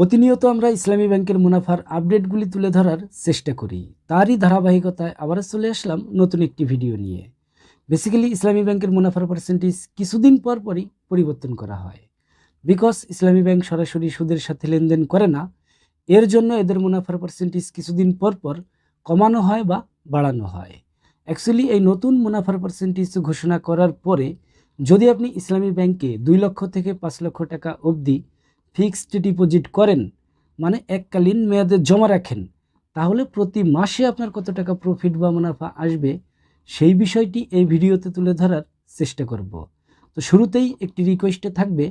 প্রতিনিয়ত আমরা ইসলামী ব্যাংকের মুনাফার আপডেটগুলি তুলে ধরার চেষ্টা করি। তারই ধারাবাহিকতায় আবারও চলে আসলাম নতুন একটি ভিডিও নিয়ে। বেসিক্যালি ইসলামী ব্যাংকের মুনাফার পার্সেন্টেজ কিছুদিন পর পরই পরিবর্তন করা হয়। বিকজ ইসলামী ব্যাংক সরাসরি সুদের সাথে লেনদেন করে না, এর জন্য এদের মুনাফার পার্সেন্টেজ কিছুদিন পর পর কমানো হয় বা বাড়ানো হয়। অ্যাকচুয়ালি এই নতুন মুনাফার পার্সেন্টেজ ঘোষণা করার পরে যদি আপনি ইসলামী ব্যাংকে দুই লক্ষ থেকে পাঁচ লক্ষ টাকা অবধি ফিক্সড ডিপোজিট করেন মানে এককালীন মেয়াদে জমা রাখেন, তাহলে প্রতি মাসে আপনার কত টাকা প্রফিট বা মুনাফা আসবে, সেই বিষয়টি এই ভিডিওতে তুলে ধরার চেষ্টা করব। তো শুরুতেই একটি রিকোয়েস্টে থাকবে,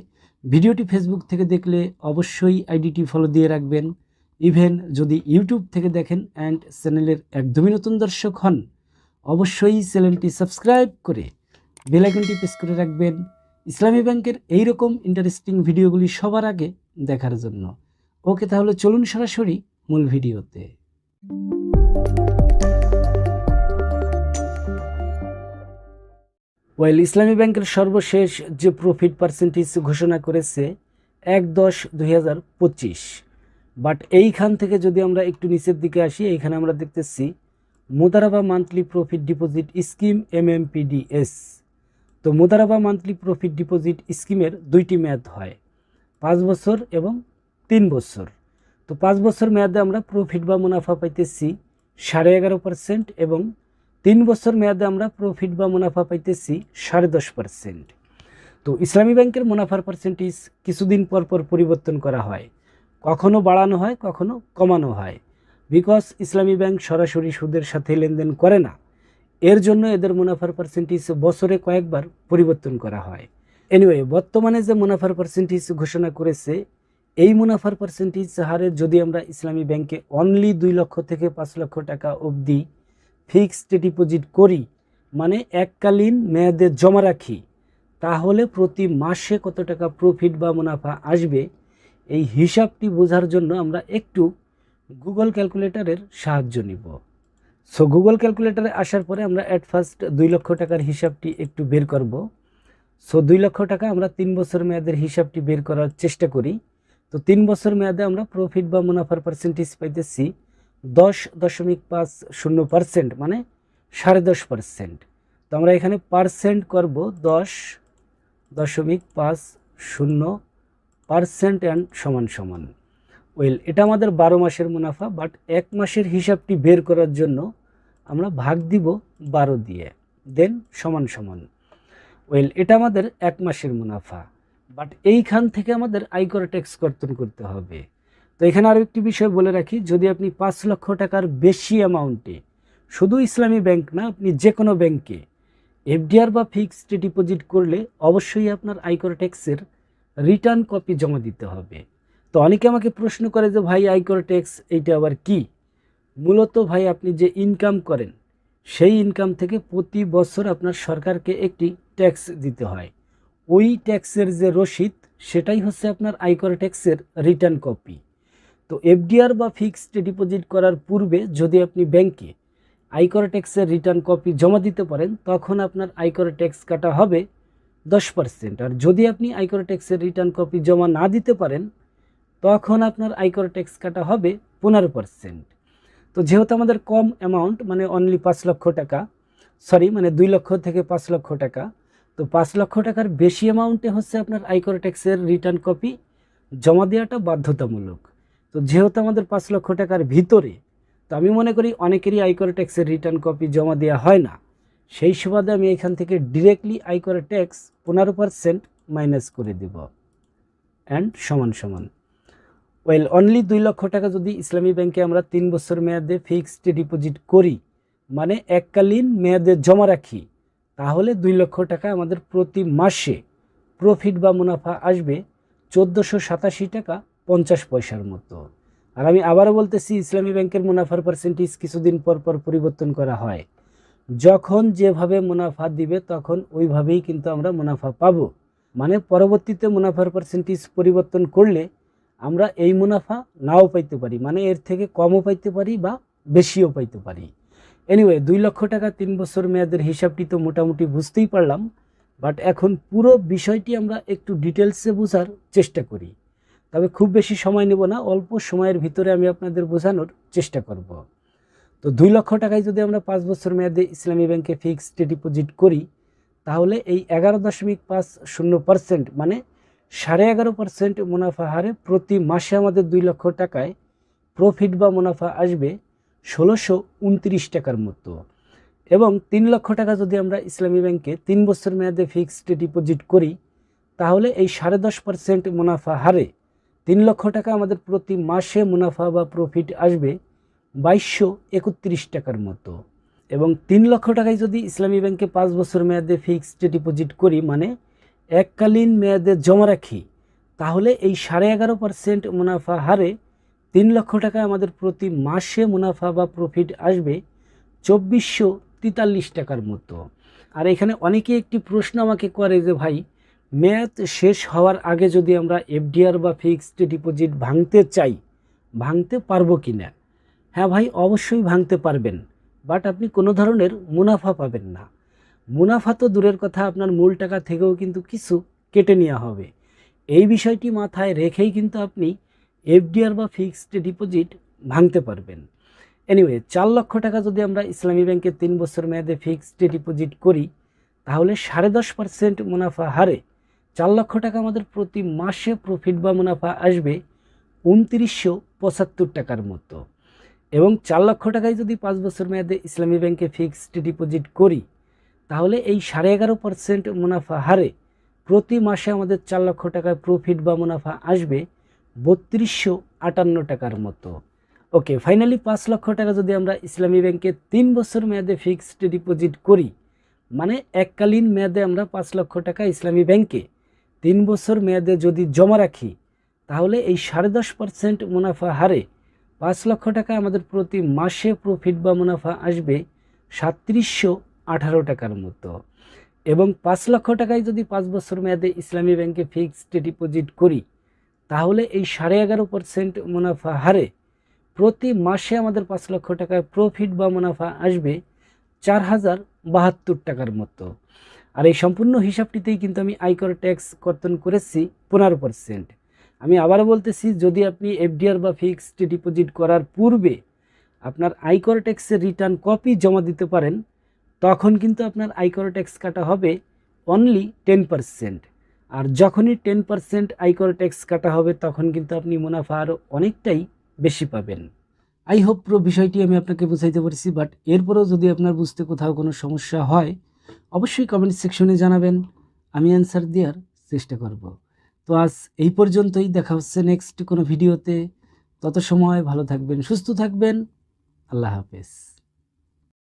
ভিডিওটি ফেসবুক থেকে দেখলে অবশ্যই আইডিটি ফলো দিয়ে রাখবেন। ইভেন যদি ইউটিউব থেকে দেখেন অ্যান্ড চ্যানেলের একদমই নতুন দর্শক হন, অবশ্যই চ্যানেলটি সাবস্ক্রাইব করে বেলাইকনটি প্রেস করে রাখবেন। ইসলামী ব্যাংকের এই রকম ইন্টারেস্টিং ভিডিওগুলি সবার আগে দেখার জন্য। ওকে তাহলে চলুন সরাসরি মূল ভিডিওতে। ওয়েল ইসলামী ব্যাংকের সর্বশেষ যে প্রফিট পার্সেন্টেজ ঘোষণা করেছে, এক দশ দুই বাট এইখান থেকে যদি আমরা একটু নিচের দিকে আসি, এইখানে আমরা দেখতেছি মোদারাবা monthly profit deposit scheme M M MMPDS তো মোদারাবা মান্থলি প্রফিট ডিপোজিট স্কিমের দুইটি মেয়াদ হয়, পাঁচ বছর এবং তিন বছর। তো পাঁচ বছর মেয়াদে আমরা প্রফিট বা মুনাফা পাইতেছি সাড়ে এগারো পার্সেন্ট এবং তিন বছর মেয়াদে আমরা প্রফিট বা মুনাফা পাইতেছি সাড়ে দশ পার্সেন্ট। তো ইসলামী ব্যাংকের মুনাফার পার্সেন্টেজ কিছুদিন পর পর পরিবর্তন করা হয়। কখনো বাড়ানো হয়, কখনো কমানো হয়। বিকজ ইসলামী ব্যাংক সরাসরি সুদের সাথে লেনদেন করে না। এর জন্য এদের মুনাফার পার্সেন্টেজ বছরে কয়েকবার পরিবর্তন করা হয়। এনিওয়ে বর্তমানে যে মুনাফার পার্সেন্টেজ ঘোষণা করেছে, এই মুনাফার পার্সেন্টেজ হারে যদি আমরা ইসলামী ব্যাংকে অনলি দুই লক্ষ থেকে পাঁচ লক্ষ টাকা অবধি ফিক্সড ডিপোজিট করি মানে এককালীন মেয়াদে জমা রাখি, তাহলে প্রতি মাসে কত টাকা প্রফিট বা মুনাফা আসবে, এই হিসাবটি বোঝার জন্য আমরা একটু গুগল ক্যালকুলেটরের সাহায্য নিব। সো গুগল ক্যালকুলেটারে আসার পরে আমরা অ্যাট ফার্স্ট দুই লক্ষ টাকার হিসাবটি একটু বের করব। সো দুই লক্ষ টাকা আমরা তিন বছর মেয়াদের হিসাবটি বের করার চেষ্টা করি। তো, তিন বছর মেয়াদে আমরা প্রফিট বা মুনাফার পার্সেন্টেজ পাইতেছি দশ দশমিক পাঁচ শূন্য পার্সেন্ট মানে সাড়ে দশ পার্সেন্ট তো, আমরা এখানে পার্সেন্ট করব দশ দশমিক পাঁচ শূন্য পার্সেন্ট অ্যান্ড সমান সমান। ওয়েল এটা আমাদের বারো মাসের মুনাফা বাট এক মাসের হিসাবটি বের করার জন্য আমরা ভাগ দিব বারো দিয়ে। দেন সমান সমান। ওয়েল এটা আমাদের এক মাসের মুনাফা। বাট এইখান থেকে আমাদের আয়কর ট্যাক্স কর্তন করতে হবে। তো এখানে আরও একটি বিষয় বলে রাখি, যদি আপনি পাঁচ লক্ষ টাকার বেশি অ্যামাউন্টে শুধু ইসলামী ব্যাংক না, আপনি যে কোনো ব্যাংকে এফডিআর বা ফিক্সড ডিপোজিট করলে অবশ্যই আপনার আয়কর ট্যাক্সের রিটার্ন কপি জমা দিতে হবে। তো অনেকে আমাকে প্রশ্ন করে যে, ভাই, আয়কর ট্যাক্স এইটা আবার কি? মূলত ভাই আপনি যে ইনকাম করেন, সেই ইনকাম থেকে প্রতি বছর আপনার সরকারকে একটি ট্যাক্স দিতে হয়। ওই ট্যাক্সের যে রসিদ, সেটাই হচ্ছে আপনার আয়কর ট্যাক্সের রিটার্ন কপি তো এফডিআর বা ফিক্সড ডিপোজিট করার পূর্বে যদি আপনি ব্যাংকে আয়কর ট্যাক্সের রিটার্ন কপি জমা দিতে পারেন, তখন আপনার আয়কর ট্যাক্স কাটা হবে দশ পার্সেন্ট আর যদি আপনি আয়কর ট্যাক্সের রিটার্ন কপি জমা না দিতে পারেন, তখন আপনার আয়কর ট্যাক্স কাটা হবে পনেরো পার্সেন্ট তো যেহেতু আমাদের কম অ্যামাউন্ট মানে অনলি পাঁচ লক্ষ টাকা সরি মানে দুই লক্ষ থেকে পাঁচ লক্ষ টাকা, তো পাঁচ লক্ষ টাকার বেশি অ্যামাউন্টে হচ্ছে আপনার আয়কর ট্যাক্সের রিটার্ন কপি জমা দেওয়াটা বাধ্যতামূলক। তো যেহেতু আমাদের পাঁচ লক্ষ টাকার ভিতরে, তো আমি মনে করি অনেকেরই আয়কর ট্যাক্সের রিটার্ন কপি জমা দেওয়া হয় না। সেই সুবাদে আমি এখান থেকে ডিরেক্টলি আয়কর ট্যাক্স পনেরো পার্সেন্ট মাইনাস করে দেব। অ্যান্ড সমান সমান। ওয়েল অনলি দুই লক্ষ টাকা যদি ইসলামী ব্যাংকে আমরা তিন বছর মেয়াদে ফিক্সড ডিপোজিট করি মানে এককালীন মেয়াদে জমা রাখি, তাহলে দুই লক্ষ টাকা আমাদের প্রতি মাসে প্রফিট বা মুনাফা আসবে চোদ্দোশো সাতাশি টাকা পঞ্চাশ পয়সার মতো। আর আমি আবারও বলতেছি, ইসলামী ব্যাংকের মুনাফার পার্সেন্টেজ কিছুদিন পর পর পরিবর্তন করা হয়। যখন যেভাবে মুনাফা দিবে, তখন ওইভাবেই কিন্তু আমরা মুনাফা পাবো। মানে পরবর্তীতে মুনাফার পার্সেন্টেজ পরিবর্তন করলে আমরা এই মুনাফা নাও পাইতে পারি মানে এর থেকে কমও পাইতে পারি বা বেশিও পাইতে পারি। এনিওয়ে দুই লক্ষ টাকা তিন বছর মেয়াদের হিসাবটি তো মোটামুটি বুঝতেই পারলাম বাট এখন পুরো বিষয়টি আমরা একটু ডিটেলসে বোঝার চেষ্টা করি। তবে খুব বেশি সময় নেব না, অল্প সময়ের ভিতরে আমি আপনাদের বোঝানোর চেষ্টা করব। তো দুই লক্ষ টাকায় যদি আমরা পাঁচ বছর মেয়াদে ইসলামী ব্যাংকে ফিক্সড ডিপোজিট করি, তাহলে এই এগারো দশমিক পাঁচ শূন্য পার্সেন্ট মানে সাড়ে এগারো পার্সেন্ট মুনাফা হারে প্রতি মাসে আমাদের দুই লক্ষ টাকায় প্রফিট বা মুনাফা আসবে ষোলোশো উনত্রিশ টাকার মতো। এবং তিন লক্ষ টাকা যদি আমরা ইসলামী ব্যাংকে তিন বছর মেয়াদে ফিক্সড ডিপোজিট করি, তাহলে এই সাড়ে দশ পার্সেন্ট মুনাফা হারে তিন লক্ষ টাকা আমাদের প্রতি মাসে মুনাফা বা প্রফিট আসবে বাইশশো একত্রিশ টাকার মতো। এবং তিন লক্ষ টাকায় যদি ইসলামী ব্যাংকে পাঁচ বছর মেয়াদে ফিক্সড ডিপোজিট করি মানে এককালীন মেয়াদে জমা রাখি, তাহলে এই সাড়ে এগারো পার্সেন্ট মুনাফা হারে তিন লক্ষ টাকা আমাদের প্রতি মাসে মুনাফা বা প্রফিট আসবে চব্বিশশো তেতাল্লিশ টাকার মতো। আর এখানে অনেকে একটি প্রশ্ন আমাকে করে যে, ভাই, মেয়াদ শেষ হওয়ার আগে যদি আমরা এফডিআর বা ফিক্সড ডিপোজিট ভাঙতে চাই, ভাঙতে পারব কি না হ্যাঁ ভাই, অবশ্যই ভাঙতে পারবেন বাট আপনি কোনো ধরনের মুনাফা পাবেন না। মুনাফা তো দূরের কথা, আপনার মূল টাকা থেকেও কিন্তু কিছু কেটে নেওয়া হবে। এই বিষয়টি মাথায় রেখেই কিন্তু আপনি এফডিআর বা ফিক্সড ডিপোজিট ভাঙতে পারবেন। এনিওয়ে চার লক্ষ টাকা যদি আমরা ইসলামী ব্যাংকে তিন বছর মেয়াদে ফিক্সড ডিপোজিট করি, তাহলে সাড়ে দশ পার্সেন্ট মুনাফা হারে। চার লক্ষ টাকা আমাদের প্রতি মাসে প্রফিট বা মুনাফা আসবে উনত্রিশশো পঁচাত্তর টাকার মতো। এবং চার লক্ষ টাকায় যদি পাঁচ বছর মেয়াদে ইসলামী ব্যাংকে ফিক্সড ডিপোজিট করি তাহলে এই সাড়ে এগারো পার্সেন্ট মুনাফা হারে প্রতি মাসে আমাদের চার লক্ষ টাকায় প্রফিট বা মুনাফা আসবে বত্রিশশো আটান্ন টাকার মতো। ওকে ফাইনালি পাঁচ লক্ষ টাকা যদি আমরা ইসলামী ব্যাংকে তিন বছর মেয়াদে ফিক্সড ডিপোজিট করি মানে এককালীন মেয়াদে আমরা পাঁচ লক্ষ টাকা ইসলামী ব্যাংকে তিন বছর মেয়াদে যদি জমা রাখি, তাহলে এই সাড়ে দশ পার্সেন্ট মুনাফা হারে পাঁচ লক্ষ টাকা আমাদের প্রতি মাসে প্রফিট বা মুনাফা আসবে সাতত্রিশশো আঠারো টাকার মতো। এবং পাঁচ লক্ষ টাকায় যদি পাঁচ বছর মেয়াদে ইসলামী ব্যাংকে ফিক্সড ডিপোজিট করি, তাহলে এই সাড়ে এগারো পার্সেন্ট মুনাফা হারে প্রতি মাসে আমাদের পাঁচ লক্ষ টাকায় প্রফিট বা মুনাফা আসবে চার হাজার বাহাত্তর টাকার মতো। আর এই সম্পূর্ণ হিসাবটিতেই কিন্তু আমি আয়কর ট্যাক্স কর্তন করেছি পনেরো পার্সেন্ট। আমি আবারও বলতেছি, যদি আপনি এফডিআর বা ফিক্সড ডিপোজিট করার পূর্বে আপনার আয়কর ট্যাক্সের রিটার্ন কপি জমা দিতে পারেন তখন কিন্তু আপনার আয়কর ট্যাক্স কাটা হবে অনলি টেন পার্সেন্ট আর যখনই টেন পার্সেন্ট আয়কর ট্যাক্স কাটা হবে, তখন কিন্তু আপনি মুনাফা আরও অনেকটাই বেশি পাবেন। আই হোপ পুরো বিষয়টি আমি আপনাকে বোঝাইতে পারছি বাট এরপরেও যদি আপনার বুঝতে কোথাও কোনো সমস্যা হয়, অবশ্যই কমেন্ট সেকশনে জানাবেন। আমি অ্যান্সার দেওয়ার চেষ্টা করব। তো আজ এই পর্যন্তই, দেখা হচ্ছে নেক্সট কোনো ভিডিওতে তত সময় ভালো থাকবেন, সুস্থ থাকবেন। আল্লাহ হাফেজ।